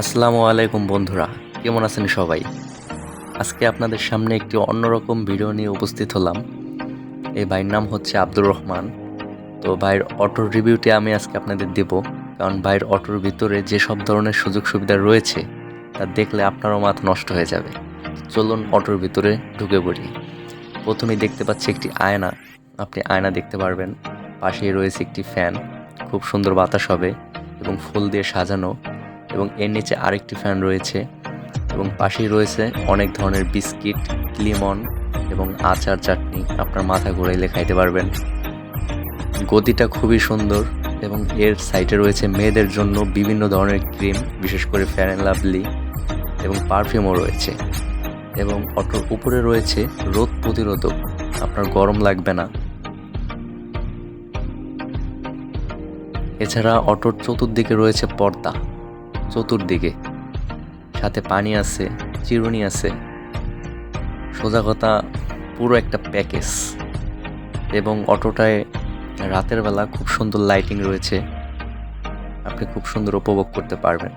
আসসালামু আলাইকুম বন্ধুরা, কেমন আছেন সবাই? আজকে আপনাদের সামনে একটি অন্যরকম ভিডিও নিয়ে উপস্থিত হলাম। এই ভাইয়ের নাম হচ্ছে আব্দুর রহমান। তো ভাইয়ের অটোর রিভিউটি আমি আজকে আপনাদের দেব। কারণ ভাইয়ের অটোর ভিতরে যে সব ধরনের সুযোগ সুবিধা রয়েছে, তা দেখলে আপনারও মাথা নষ্ট হয়ে যাবে। চলুন অটোর ভিতরে ঢুকে পড়ি। প্রথমেই দেখতে পাচ্ছি একটি আয়না। আপনি আয়না দেখতে পারবেন। পাশেই রয়েছে একটি ফ্যান। খুব সুন্দর বাতাস হবে এবং ফুল দিয়ে সাজানো। এবং এর নিচে আরেকটি ফ্যান রয়েছে এবং পাশেই রয়েছে অনেক ধরনের বিস্কিট, লিমন এবং আচার চাটনি। আপনার মাথা ঘুরাইলে খাইতে পারবেন। গদিটা খুবই সুন্দর এবং এর সাইডে রয়েছে মেয়েদের জন্য বিভিন্ন ধরনের ক্রিম, বিশেষ করে ফ্যান অ্যান্ড লাভলি এবং পারফিউমও রয়েছে। এবং অটোর উপরে রয়েছে রোদ প্রতিরোধক। আপনার গরম লাগবে না। এছাড়া অটোর চতুর্দিকে রয়েছে পর্দা। চতুর্দিকে। সাথে পানি আছে, চিরুনি আছে। সোজা কথা, পুরো একটা প্যাকেজ। এবং অটোটায় রাতের বেলা খুব সুন্দর লাইটিং রয়েছে। আপনি খুব সুন্দর উপভোগ করতে পারবেন।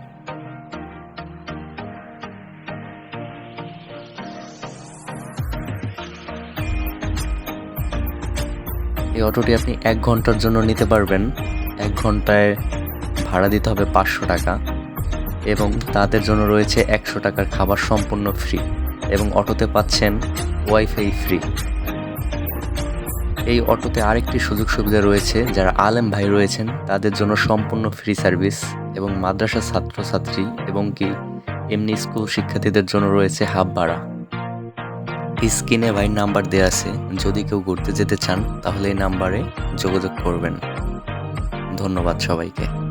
এই অটোটি আপনি এক ঘণ্টার জন্য নিতে পারবেন। এক ঘন্টায় ভাড়া দিতে হবে পাঁচশো টাকা। এবং তাদের জন্য রয়েছে একশো টাকার খাবার সম্পূর্ণ ফ্রি এবং অটোতে পাচ্ছেন ওয়াইফাই ফ্রি এই অটোতে আরেকটি সুযোগ সুবিধা রয়েছে, যারা আলেম ভাই রয়েছেন, তাদের জন্য সম্পূর্ণ ফ্রি সার্ভিস এবং মাদ্রাসা ছাত্রছাত্রী এবং কি এমনি স্কুল শিক্ষার্থীদের জন্য রয়েছে হাফ ভাড়া স্ক্রিনে ভাই নাম্বার দেওয়া আছে, যদি কেউ ঘুরতে যেতে চান, তাহলে এই নাম্বারে যোগাযোগ করবেন। ধন্যবাদ সবাইকে।